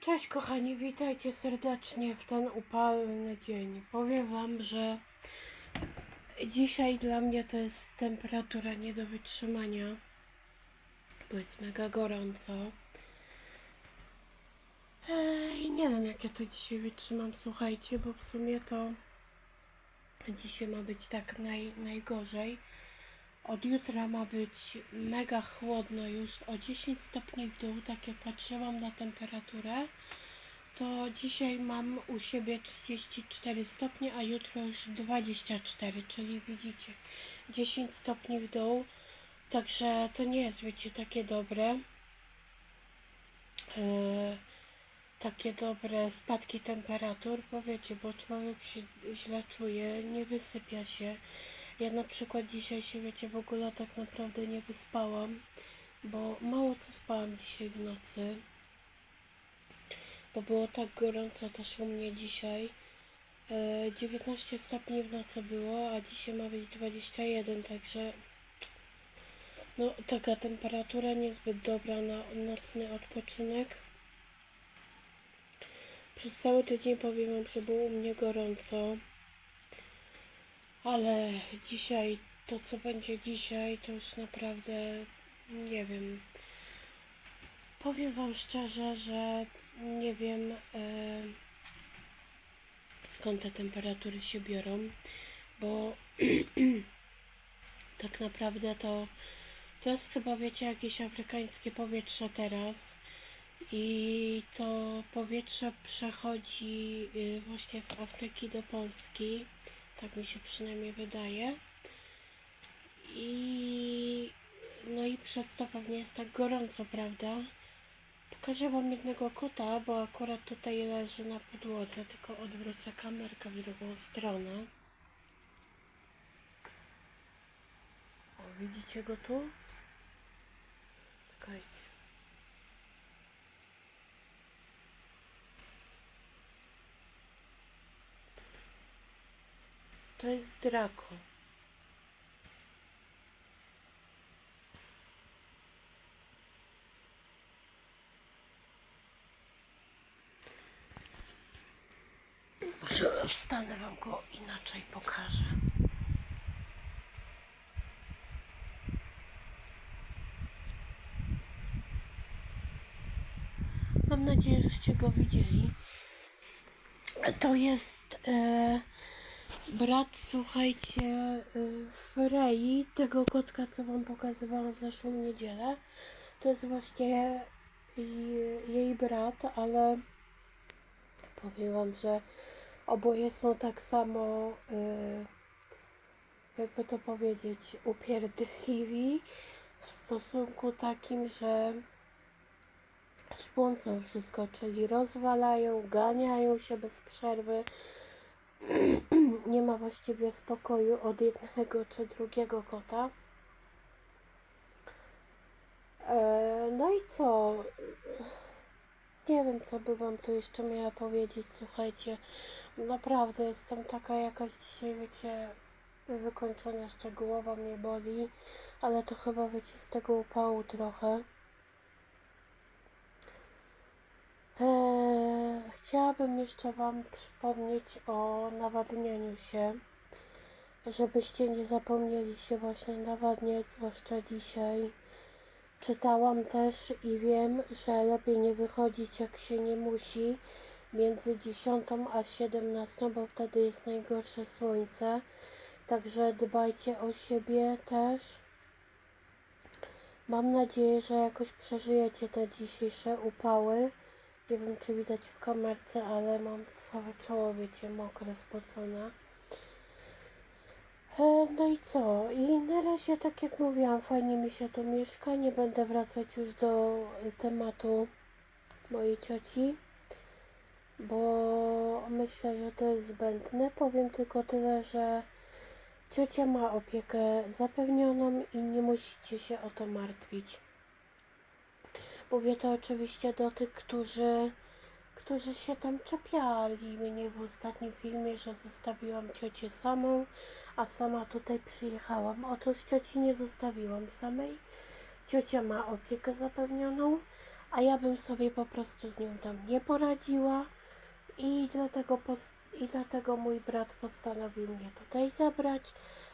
Cześć kochani, witajcie serdecznie w ten upalny dzień. Powiem wam, że dzisiaj dla mnie to jest temperatura nie do wytrzymania, bo jest mega gorąco. I nie wiem jak ja to dzisiaj wytrzymam, słuchajcie, bo w sumie to dzisiaj ma być tak naj, najgorzej. Od jutra ma być mega chłodno już o 10 stopni w dół, tak jak patrzyłam na temperaturę, to dzisiaj mam u siebie 34 stopnie, a jutro już 24, czyli widzicie 10 stopni w dół, także to nie jest, wiecie, takie dobre. Yy, takie dobre spadki temperatur, bo wiecie, bo człowiek się źle czuje, nie wysypia się. Ja na przykład dzisiaj się, wiecie, w ogóle tak naprawdę nie wyspałam, bo mało co spałam dzisiaj w nocy, bo było tak gorąco też u mnie dzisiaj. E, 19 stopni w nocy było, a dzisiaj ma być 21, także no taka temperatura niezbyt dobra na nocny odpoczynek. Przez cały tydzień powiem wam, że było u mnie gorąco. Ale dzisiaj, to co będzie dzisiaj, to już naprawdę nie wiem. Powiem Wam szczerze, że nie wiem e, skąd te temperatury się biorą, bo tak naprawdę to, to jest chyba, wiecie, jakieś afrykańskie powietrze teraz. I to powietrze przechodzi y, właśnie z Afryki do Polski. Tak mi się przynajmniej wydaje. I no i przez to pewnie jest tak gorąco, prawda? Pokażę wam jednego kota, bo akurat tutaj leży na podłodze, tylko odwrócę kamerkę w drugą stronę. O, widzicie go tu? Czekajcie. To jest Draco. Może wstanę wam go inaczej pokażę. Mam nadzieję, żeście go widzieli. To jest e, brat, słuchajcie, e, Frei, tego kotka, co wam pokazywałam w zeszłą niedzielę. To jest właśnie jej, brat, ale powiem wam, że oboje są tak samo, e, jakby to powiedzieć, upierdliwi w stosunku takim, że szpącą wszystko, czyli rozwalają, ganiają się bez przerwy. Nie ma właściwie spokoju od jednego czy drugiego kota. E, No i co? Nie wiem, co by wam tu jeszcze miała powiedzieć. Słuchajcie, naprawdę jestem taka jakaś dzisiaj, wiecie, wykończona szczegółowa mnie boli, ale to chyba wiecie z tego upału trochę. Eee, chciałabym jeszcze Wam przypomnieć o nawadnianiu się, żebyście nie zapomnieli się właśnie nawadniać, zwłaszcza dzisiaj. Czytałam też i wiem, że lepiej nie wychodzić jak się nie musi między 10 a 17, bo wtedy jest najgorsze słońce. Także dbajcie o siebie też. Mam nadzieję, że jakoś przeżyjecie te dzisiejsze upały. Nie wiem, czy widać w kamerce, ale mam całe czoło, wiecie, mokre, spocone. E, No i co? I na razie, tak jak mówiłam, fajnie mi się tu mieszka. Nie będę wracać już do y, tematu mojej cioci, bo myślę, że to jest zbędne. Powiem tylko tyle, że ciocia ma opiekę zapewnioną i nie musicie się o to martwić. Mówię to oczywiście do tych, którzy, którzy się tam czepiali mnie w ostatnim filmie, że zostawiłam ciocię samą, a sama tutaj przyjechałam. Otóż cioci nie zostawiłam samej. Ciocia ma opiekę zapewnioną, a ja bym sobie po prostu z nią tam nie poradziła i dlatego, i dlatego mój brat postanowił mnie tutaj zabrać,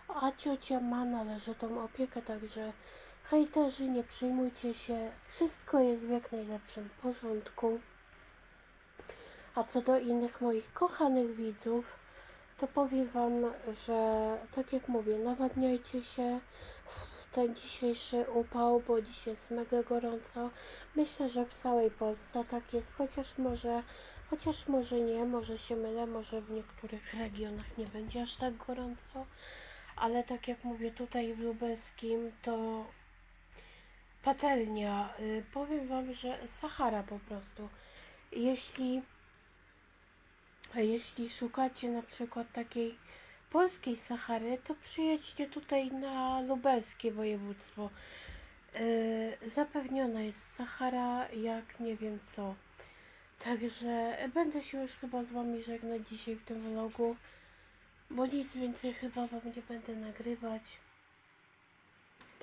a ciocia ma należytą opiekę, także hejterzy, nie przejmujcie się, wszystko jest w jak najlepszym porządku. A co do innych moich kochanych widzów, to powiem Wam, że tak jak mówię, nawadniajcie się w ten dzisiejszy upał, bo dziś jest mega gorąco. Myślę, że w całej Polsce tak jest, chociaż może, chociaż może nie, może się mylę, może w niektórych regionach nie będzie aż tak gorąco, ale tak jak mówię tutaj w lubelskim, to patelnia. Y, powiem Wam, że Sahara po prostu. Jeśli jeśli szukacie na przykład takiej polskiej Sahary, to przyjedźcie tutaj na lubelskie województwo. Yy, zapewniona jest Sahara jak nie wiem co. Także będę się już chyba z Wami żegnać dzisiaj w tym vlogu, bo nic więcej chyba Wam nie będę nagrywać,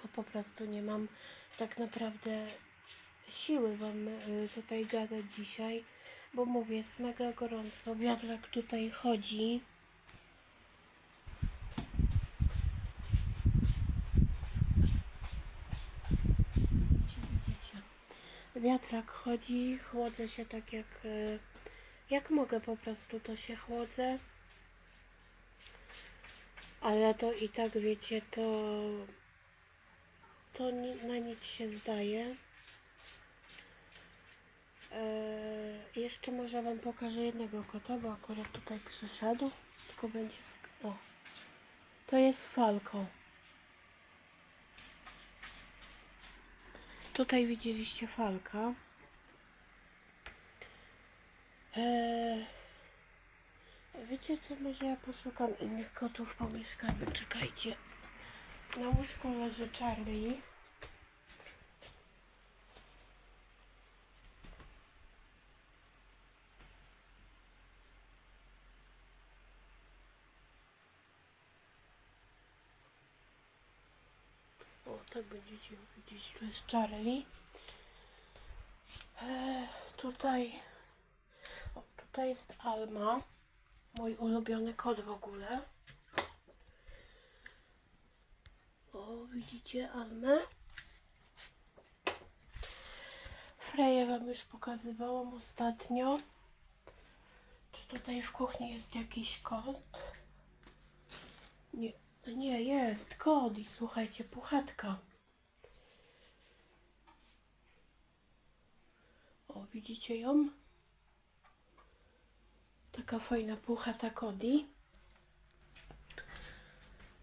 bo po prostu nie mam tak naprawdę siły Wam y, tutaj gadać dzisiaj bo mówię, jest mega gorąco. Wiatrak tutaj chodzi. Widzicie, widzicie. Wiatrak chodzi, chłodzę się tak jak, e, jak mogę po prostu, to się chłodzę. Ale to i tak wiecie, to, to ni- na nic się zdaje. Eee, jeszcze może Wam pokażę jednego kota, bo akurat tutaj przyszedł. Tylko będzie. O. To jest falko. Tutaj widzieliście falka. Eee, wiecie co? Może ja poszukam innych kotów po mieszkaniu. Czekajcie. Na łóżku leży Charlie. O, tak będziecie widzieć. Tu jest Charlie. E, tutaj. O, tutaj jest Alma. Mój ulubiony kot w ogóle. O, widzicie Almę? Freję Wam już pokazywałam ostatnio. Czy tutaj w kuchni jest jakiś kot? Nie, nie jest kot i słuchajcie, puchatka. O, widzicie ją? Taka fajna puchata Kodi.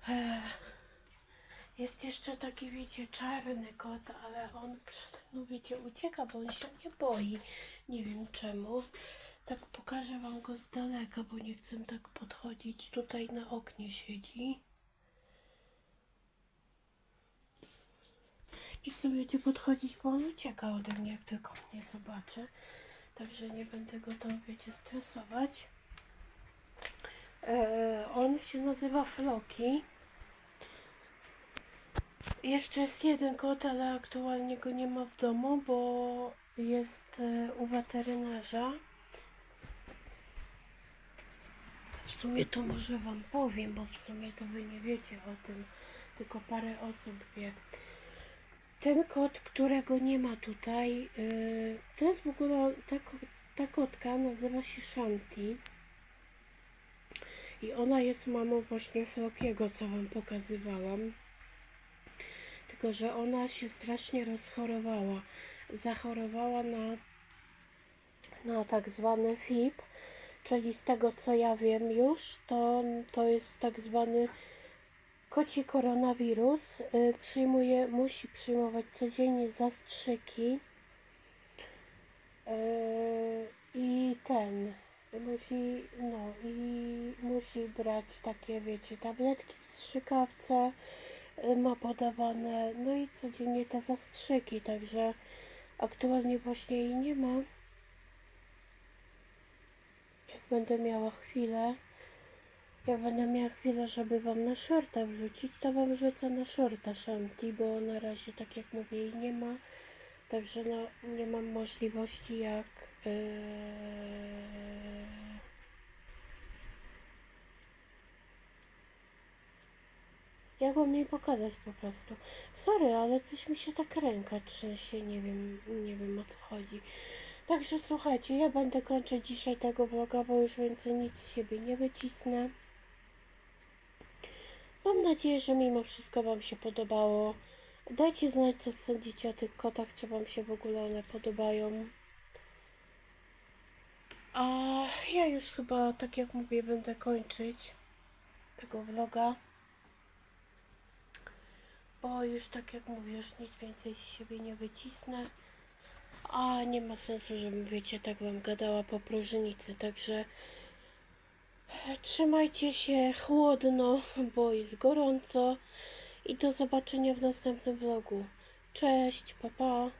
Eee, Jest jeszcze taki, wiecie, czarny kot, ale on, no wiecie, ucieka, bo on się nie boi. Nie wiem czemu. Tak pokażę wam go z daleka, bo nie chcę tak podchodzić. Tutaj na oknie siedzi. Nie chcę, wiecie, podchodzić, bo on ucieka ode mnie, jak tylko mnie zobaczy. Także nie będę go tam, wiecie, stresować. Eee, on się nazywa Floki. Jeszcze jest jeden kot, ale aktualnie go nie ma w domu, bo jest e, u weterynarza. W sumie to może Wam powiem, bo w sumie to Wy nie wiecie o tym, tylko parę osób wie. Ten kot, którego nie ma tutaj, yy, to jest w ogóle ta, ta kotka, nazywa się Shanti. I ona jest mamą właśnie Flokiego, co Wam pokazywałam. Tylko, że ona się strasznie rozchorowała. Zachorowała na, na tak zwany FIP, czyli z tego co ja wiem już, to, to jest tak zwany koci koronawirus. Y, Przyjmuje, musi przyjmować codziennie zastrzyki. Y, I ten musi, no i musi brać takie, wiecie, tabletki w strzykawce ma podawane, no i codziennie te zastrzyki, także aktualnie właśnie jej nie ma. Jak będę miała chwilę, jak będę miała chwilę, żeby Wam na shorta wrzucić, to Wam wrzucę na shorta Shanti, bo na razie, tak jak mówię, jej nie ma. Także no, nie mam możliwości jak. Yy... Jak mi pokazać po prostu. Sorry, ale coś mi się tak ręka trzęsie, nie wiem, nie wiem o co chodzi. Także słuchajcie, ja będę kończyć dzisiaj tego vloga, bo już więcej nic z siebie nie wycisnę. Mam nadzieję, że mimo wszystko Wam się podobało. Dajcie znać, co sądzicie o tych kotach, czy Wam się w ogóle one podobają. A ja już chyba, tak jak mówię, będę kończyć tego vloga. Bo już tak jak mówię, już nic więcej z siebie nie wycisnę. A nie ma sensu, żebym, wiecie, tak wam gadała po próżnicy. Także trzymajcie się chłodno, bo jest gorąco. I do zobaczenia w następnym vlogu. Cześć, pa pa.